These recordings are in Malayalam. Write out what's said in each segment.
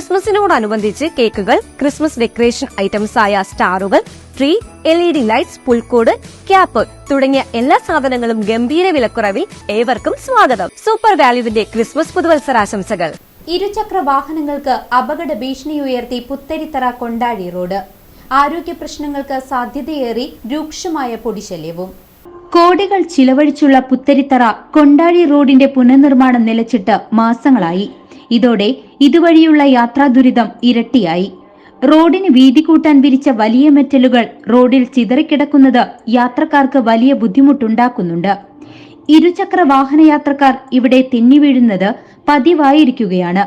ക്രിസ്മസിനോടനുബന്ധിച്ച് കേക്കുകൾ ക്രിസ്മസ് ഡെക്കറേഷൻ ഐറ്റംസ് ആയ സ്റ്റാറുകൾ tree L E D lights പുൽക്കൂട് ക്യാപ്പ് തുടങ്ങിയ എല്ലാ സാധനങ്ങളും ഗംഭീര വിലക്കുറവിൽ ഏവർക്കും സ്വാഗതം. സൂപ്പർ വാല്യുവിന്റെ ക്രിസ്മസ് പുതുവത്സരാശംസകൾ. ഇരുചക്ര വാഹനങ്ങൾക്ക് അപകട ഭീഷണി ഉയർത്തി പുത്തരിത്തറ കൊണ്ടാഴി റോഡ്. ആരോഗ്യ പ്രശ്നങ്ങൾക്ക് സാധ്യതയേറി രൂക്ഷമായ പൊടിശല്യവും. കോടികൾ ചിലവഴിച്ചുള്ള പുത്തരിത്തറ കൊണ്ടാടി റോഡിന്റെ പുനർനിർമ്മാണം നിലച്ചിട്ട് മാസങ്ങളായി. ഇതോടെ ഇതുവഴിയുള്ള യാത്രാ ദുരിതം ഇരട്ടിയായി. റോഡിന് വീതി കൂട്ടാൻ വിരിച്ച വലിയ മെറ്റലുകൾ റോഡിൽ ചിതറിക്കിടക്കുന്നത് യാത്രക്കാർക്ക് വലിയ ബുദ്ധിമുട്ടുണ്ടാക്കുന്നുണ്ട്. ഇരുചക്ര വാഹന യാത്രക്കാർ ഇവിടെ തെന്നി വീഴുന്നത് പതിവായിരിക്കുകയാണ്.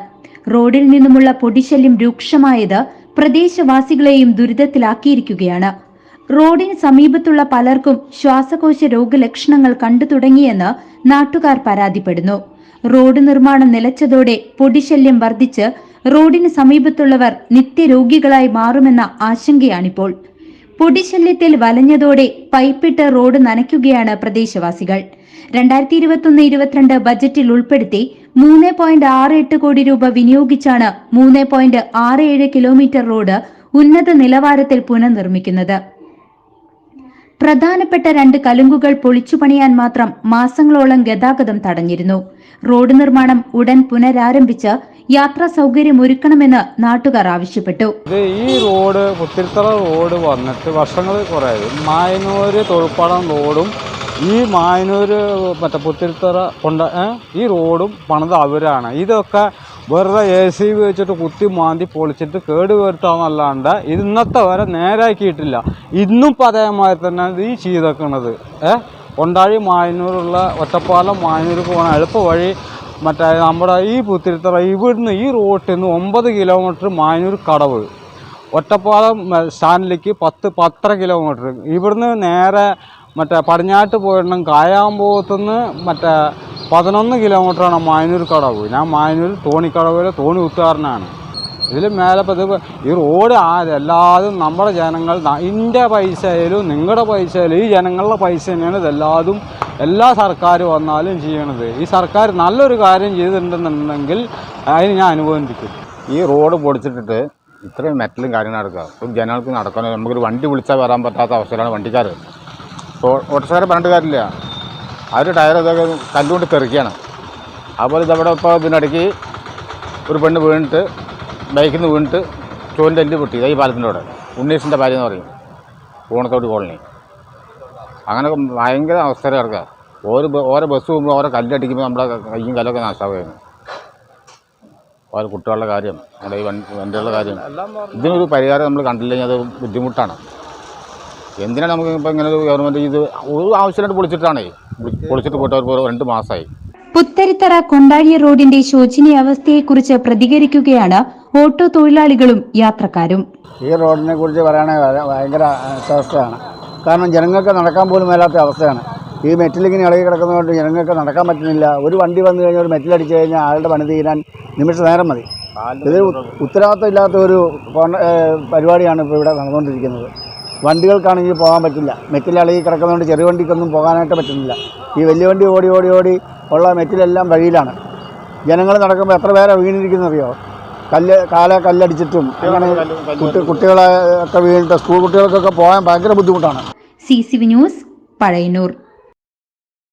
റോഡിൽ നിന്നുമുള്ള പൊടിശല്യം രൂക്ഷമായത് പ്രദേശവാസികളെയും ദുരിതത്തിലാക്കിയിരിക്കുകയാണ്. റോഡിന് സമീപത്തുള്ള പലർക്കും ശ്വാസകോശ രോഗലക്ഷണങ്ങൾ കണ്ടു തുടങ്ങിയെന്ന് നാട്ടുകാർ പരാതിപ്പെടുന്നു. റോഡ് നിർമ്മാണം നിലച്ചതോടെ പൊടിശല്യം വർദ്ധിച്ച് റോഡിന് സമീപത്തുള്ളവർ നിത്യരോഗികളായി മാറുമെന്ന ആശങ്കയാണിപ്പോൾ. പൊടിശല്യത്തിൽ വലഞ്ഞതോടെ പൈപ്പിട്ട് റോഡ് നനയ്ക്കുകയാണ് പ്രദേശവാസികൾ. രണ്ടായിരത്തി ഇരുപത്തൊന്ന് ഇരുപത്തിരണ്ട് ബജറ്റിൽ ഉൾപ്പെടുത്തി മൂന്ന് പോയിന്റ് ആറ് എട്ട് കോടി രൂപ വിനിയോഗിച്ചാണ് മൂന്ന് പോയിന്റ് ആറ് ഏഴ് കിലോമീറ്റർ റോഡ് ഉന്നത നിലവാരത്തിൽ പുനർനിർമ്മിക്കുന്നത്. പ്രധാനപ്പെട്ട രണ്ട് കലുങ്കുകൾ പൊളിച്ചു പണിയാൻ മാത്രം മാസങ്ങളോളം ഗതാഗതം തടഞ്ഞിരുന്നു. റോഡ് നിർമ്മാണം ഉടൻ പുനരാരംഭിച്ച് യാത്രാ സൗകര്യം ഒരുക്കണമെന്ന് നാട്ടുകാർ ആവശ്യപ്പെട്ടു. ഈ റോഡ് പുത്തിരിത്തറ റോഡ് വന്നിട്ട് വർഷങ്ങൾ കുറേ മായനൂര് തൊഴിൽപ്പാടം റോഡും ഈ മായനൂര് മറ്റേ പുത്തിരിത്തറ കൊണ്ട ഈ റോഡും പണിത് അവരാണ്. ഇതൊക്കെ വെറുതെ എ സി ബി വെച്ചിട്ട് കുത്തി മാന്തി പൊളിച്ചിട്ട് കേട് വരുത്താന്നല്ലാണ്ട് ഇത് ഇന്നത്തെ വരെ നേരാക്കിയിട്ടില്ല. ഇന്നും പതയമായി തന്നെ ഈ ചെയ്തേക്കണത് ഏ? കൊണ്ടാഴി മായനൂരുള്ള ഒറ്റപ്പാലം മായനൂർക്ക് പോകണ എളുപ്പ വഴി മറ്റേ നമ്മുടെ ഈ പുത്തിരിത്തറ ഇവിടുന്ന് ഈ റോട്ടിൽ നിന്ന് ഒമ്പത് കിലോമീറ്റർ മായനൂർ കടവ്. ഒറ്റപ്പാലം സ്റ്റാൻഡിലേക്ക് പത്ത് പത്തര കിലോമീറ്റർ. ഇവിടുന്ന് നേരെ മറ്റേ പടിഞ്ഞാട്ട് പോയിടണം കായാമ്പോത്തുനിന്ന് മറ്റേ പതിനൊന്ന് കിലോമീറ്ററാണ് മായനൂർ കടവ്. ഞാൻ മായനൂർ തോണിക്കടവിലെ തോണി ഉത്താരനാണ് ഇതിൽ മേലെ ഇത് ഈ റോഡ് ആ എല്ലാതും നമ്മുടെ ജനങ്ങൾ എന്റെ ആയാലും നിങ്ങളുടെ പൈസ ആയാലും ഈ ജനങ്ങളുടെ പൈസ തന്നെയാണ് ഇതെല്ലാതും എല്ലാ സർക്കാർ വന്നാലും ചെയ്യണത്. ഈ സർക്കാർ നല്ലൊരു കാര്യം ചെയ്തിട്ടുണ്ടെന്നുണ്ടെങ്കിൽ അതിന് ഞാൻ അനുഭവിപ്പിക്കും ഈ റോഡ് പൊടിച്ചിട്ടിട്ട് ഇത്രയും മെറ്റലും കാര്യങ്ങൾ നടക്കുക. ഇപ്പം ജനങ്ങൾക്ക് നടക്കാൻ നമുക്കൊരു വണ്ടി വിളിച്ചാൽ വരാൻ പറ്റാത്ത അവസ്ഥയിലാണ് വണ്ടിക്കാർ ഓട്ടോക്കാരെ പറഞ്ഞിട്ട് കാര്യമില്ല. അവർ ടയർ ഇതൊക്കെ കല്ലുകൊണ്ട് തെറിക്കുകയാണ്. അതുപോലെ ഇതവിടെ ഇപ്പോൾ ഇതിനിടയ്ക്ക് ഒരു പെണ്ണ് വീണിട്ട് ബൈക്കിൽ നിന്ന് വീണിട്ട് ചോലിന്റെ എല്ല് പൊട്ടി ഈ പാലത്തിന്റെ അവിടെ. ഉണ്ണീഷിന്റെ ഭാര്യ എന്ന് പറയും പൂണത്തോട് കോളനി. അങ്ങനെ ഭയങ്കര അവസ്ഥ കിടക്കുക ഓരോ ഓരോ ബസ് പോകുമ്പോൾ ഓരോ കല്ലടിക്കുമ്പോൾ നമ്മുടെ കയ്യും കല്ലൊക്കെ നാശമാകുന്നു ഓരോ കുട്ടികളുടെ കാര്യം നമ്മുടെ ഈ വണ്ടികളുടെ കാര്യം. ഇതിനൊരു പരിഹാരം നമ്മൾ കണ്ടില്ലെങ്കിൽ അത് ബുദ്ധിമുട്ടാണ്. എന്തിനാണ് നമുക്ക് ഇപ്പോൾ ഇങ്ങനെ ഒരു ഗവൺമെന്റ് ഇത് ഒരു ആവശ്യമായിട്ട് പൊളിച്ചിട്ടാണേ? പൊളിച്ചിട്ട് പോയിട്ട് ഒരു രണ്ട് മാസമായി പുത്തരിത്തറ കൊണ്ടാഴിയ റോഡിന്റെ ശോചനീയ അവസ്ഥയെക്കുറിച്ച് പ്രതികരിക്കുകയാണ് ഓട്ടോ തൊഴിലാളികളും യാത്രക്കാരും. ഈ റോഡിനെ കുറിച്ച് പറയുകയാണെങ്കിൽ വളരെ ഭയങ്കര അസ്വസ്ഥയാണ് കാരണം ജനങ്ങൾക്ക് നടക്കാൻ പോലും മേലാത്ത അവസ്ഥയാണ്. ഈ മെറ്റിലിങ്ങനെ ഇളകി കിടക്കുന്നതുകൊണ്ട് ജനങ്ങൾക്ക് നടക്കാൻ പറ്റുന്നില്ല. ഒരു വണ്ടി വന്നു കഴിഞ്ഞാൽ ഒരു മെറ്റിലടിച്ചു കഴിഞ്ഞാൽ ആളുടെ പണി തീരാൻ നിമിഷ നേരം മതി. ഇത് ഉത്തരവാദിത്തം ഇല്ലാത്ത ഒരു പരിപാടിയാണ് ഇപ്പോൾ ഇവിടെ നടന്നുകൊണ്ടിരിക്കുന്നത്. വണ്ടികൾക്കാണെങ്കിൽ പോകാൻ പറ്റില്ല. മെറ്റിലിളകി കിടക്കുന്നതുകൊണ്ട് ചെറിയ വണ്ടിക്കൊന്നും പോകാനായിട്ട് പറ്റുന്നില്ല. ഈ വലിയ വണ്ടി ഓടി ഓടി ഓടി ഉള്ള മെറ്റിലെല്ലാം വഴിയിലാണ്. ജനങ്ങൾ നടക്കുമ്പോൾ എത്ര പേരാണ് വീണിരിക്കുന്നറിയോ കല്ല് കാല കല്ലടിച്ചിട്ടും അങ്ങനെ കുട്ടി കുട്ടികളെ ഒക്കെ വീണിട്ട് സ്കൂൾ കുട്ടികൾക്കൊക്കെ പോകാൻ ഭയങ്കര ബുദ്ധിമുട്ടാണ്. C C V news Pazhayannur.